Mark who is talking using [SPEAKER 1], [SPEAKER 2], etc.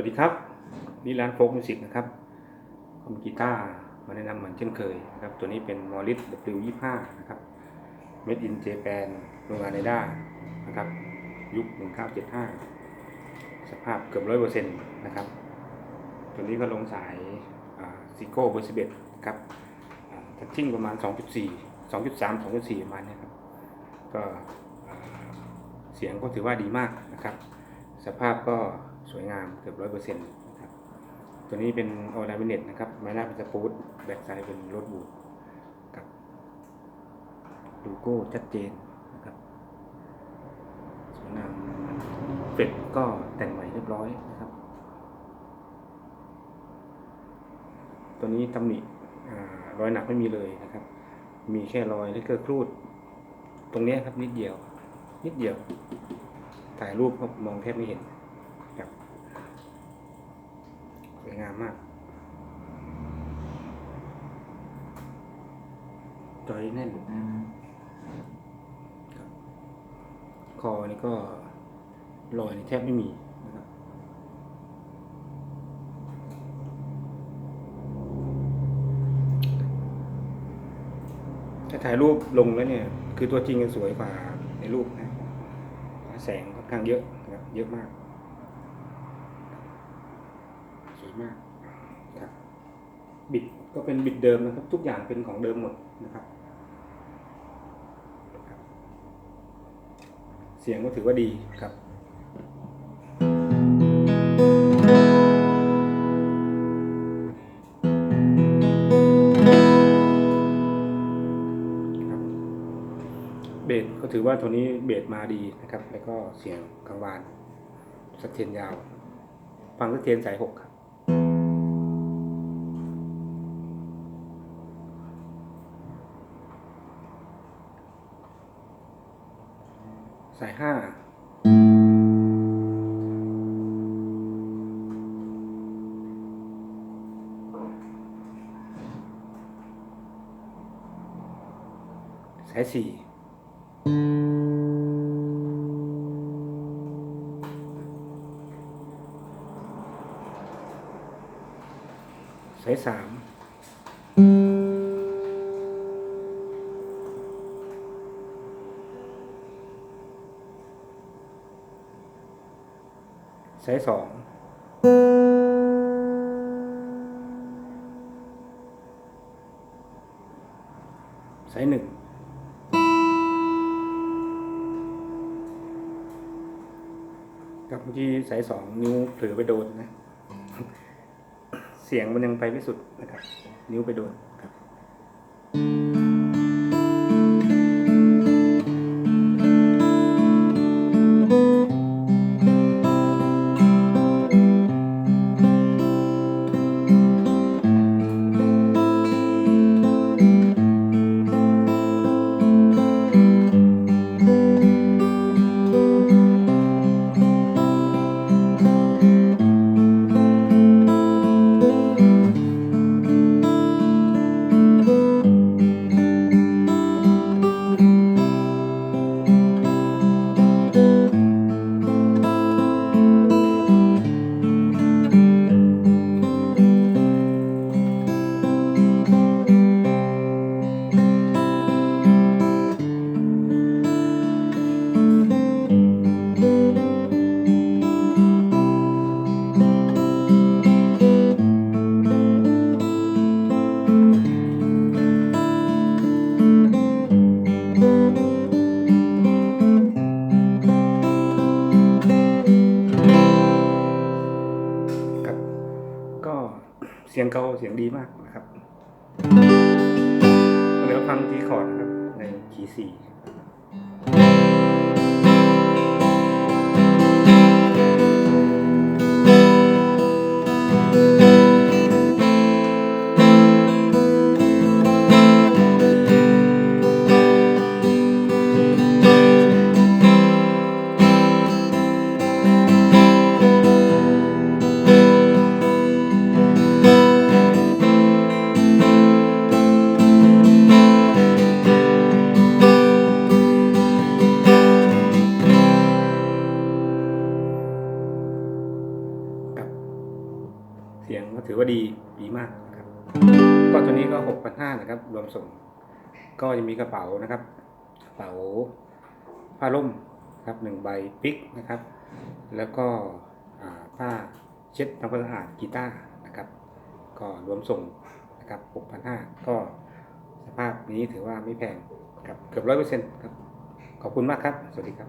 [SPEAKER 1] วัสดีครับ นี่ร้านโฟกมิวสิกนะครับคอมกีตาร์มาแนะนำเหมือนเช่นเคยนะครับ ตัวนี้เป็นมอริส W25 นะครับ Made in Japan โรงงานในด้านะครับ ยุค 1975 สภาพเกือบร้อยเปอร์เซ็นต์นะครับ ตัวนี้ก็ลงสายซิโก้เบอร์สิบเอ็ดครับทัชชิ่งประมาณ 2.4 2.3 2.4ประมาณเนี้ครับ ก็เสียงก็ถือว่าดีมากนะครับ สภาพก็ สวยงามเกือบร้อยเปอร์เซ็นต์นะครับตัวนี้เป็นออร์นามิเนตนะครับไม้หน้าเป็นสปูตแบ็กไซด์เป็นรถบูดกับโลโก้ชัดเจนนะครับสวยงามเป็ดก็แต่งใหม่เรียบร้อยนะครับ ตัวนี้ตำหนิรอยหนักไม่มีเลยนะครับ มีแค่รอยเลกเกอร์ครูด ตรงนี้ครับนิดเดียว นิดเดียว ถ่ายรูปก็มองแทบไม่เห็นครับสวยงามมาก จอยแน่นครับคอนี่ก็รอยนี่แทบไม่มีนะครับถ้าถ่ายรูปลงแล้วเนี่ย คือตัวจริงจะสวยกว่าในรูปนะ แสงค่อนข้างเยอะนะครับเยอะมาก สวย มากครับบิดก็เป็นบิดเดิมนะครับ ทุกอย่างเป็นของเดิมหมดนะครับ เสียงก็ถือว่าดีครับครับเบสก็ถือว่าตัวนี้เบสมาดีนะครับ แล้วก็เสียงกังวานสะเทียนยาว ฟังสะเทียนสายหกครับ สายห้าสายสี่สายสาม สายสองสายหนึ่งกับเมื่อกี้สายสองนิ้วเผลอไปโดนนะ เสียงมันยังไปไม่สุดนะครับ นิ้วไปโดนครับ ก็เสียงเก่าเสียงดีมากนะครับเดี๋ยวฟังทีคอร์ดนะครับในคีสี่ เสียงก็ถือว่าดีดีมากนะครับก็ตัวนี้ก็หกพันห้านะครับ รวมส่ง ก็จะมีกระเป๋านะครับ กระเป๋าผ้าร่มครับหนึ่งใบปิกนะครับ แล้วก็ผ้าเช็ดทำความสะอาดกีตาร์นะครับ ก็รวมส่งนะครับหกพันห้าก็สภาพนี้ถือว่าไม่แพงครับเกือบร้อยเปอร์เซ็นต์ครับ ขอบคุณมากครับ สวัสดีครับ